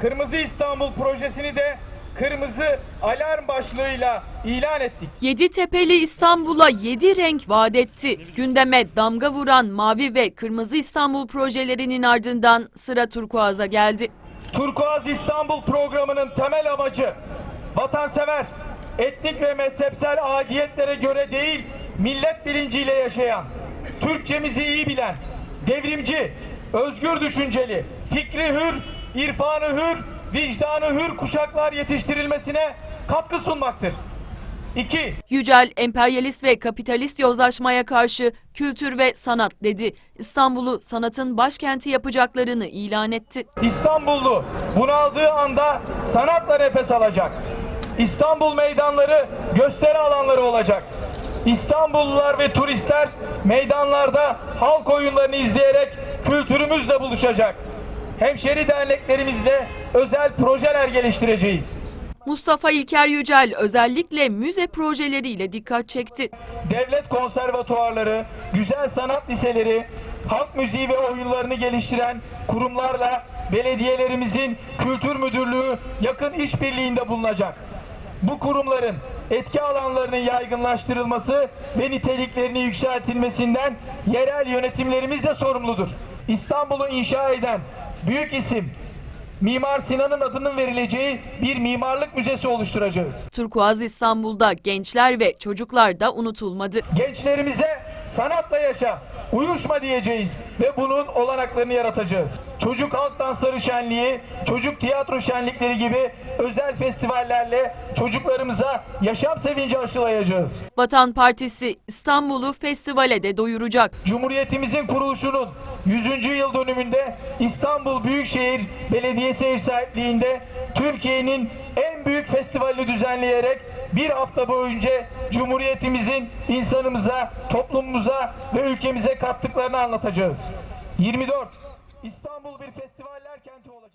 Kırmızı İstanbul projesini de kırmızı alarm başlığıyla ilan ettik. Yeditepe'li İstanbul'a 7 renk vaat etti. Gündeme damga vuran Mavi ve Kırmızı İstanbul projelerinin ardından sıra turkuaza geldi. Turkuaz İstanbul programının temel amacı vatansever, etnik ve mezhepsel aidiyetlere göre değil, millet bilinciyle yaşayan, Türkçemizi iyi bilen, devrimci, özgür düşünceli, fikri hür, irfanı hür, vicdanı hür kuşaklar yetiştirilmesine katkı sunmaktır. 2. Yücel, emperyalist ve kapitalist yozlaşmaya karşı kültür ve sanat dedi. İstanbul'u sanatın başkenti yapacaklarını ilan etti. İstanbullu bunaldığı anda sanatla nefes alacak. İstanbul meydanları gösteri alanları olacak. İstanbullular ve turistler meydanlarda halk oyunlarını izleyerek kültürümüzle buluşacak. Hemşeri derneklerimizle özel projeler geliştireceğiz. Mustafa İlker Yücel özellikle müze projeleriyle dikkat çekti. devlet konservatuarları, güzel sanat liseleri, halk müziği ve oyunlarını geliştiren kurumlarla belediyelerimizin kültür müdürlüğü yakın işbirliğinde bulunacak. Bu kurumların etki alanlarının yaygınlaştırılması ve niteliklerinin yükseltilmesinden yerel yönetimlerimiz de sorumludur. İstanbul'u inşa eden büyük isim Mimar Sinan'ın adının verileceği bir mimarlık müzesi oluşturacağız. Turkuaz İstanbul'da gençler ve çocuklar da unutulmadı. Gençlerimize sanatla yaşa, uyuşma diyeceğiz ve bunun olanaklarını yaratacağız. Çocuk halk dansları şenliği, çocuk tiyatro şenlikleri gibi özel festivallerle çocuklarımıza yaşam sevinci aşılayacağız. Vatan Partisi İstanbul'u festivale de doyuracak. Cumhuriyetimizin kuruluşunun 100. yıl dönümünde İstanbul Büyükşehir Belediyesi ev sahipliğinde Türkiye'nin en büyük festivalini düzenleyerek bir hafta boyunca Cumhuriyetimizin insanımıza, toplumumuza ve ülkemize kattıklarını anlatacağız. 24. İstanbul bir festivaller kenti olacak.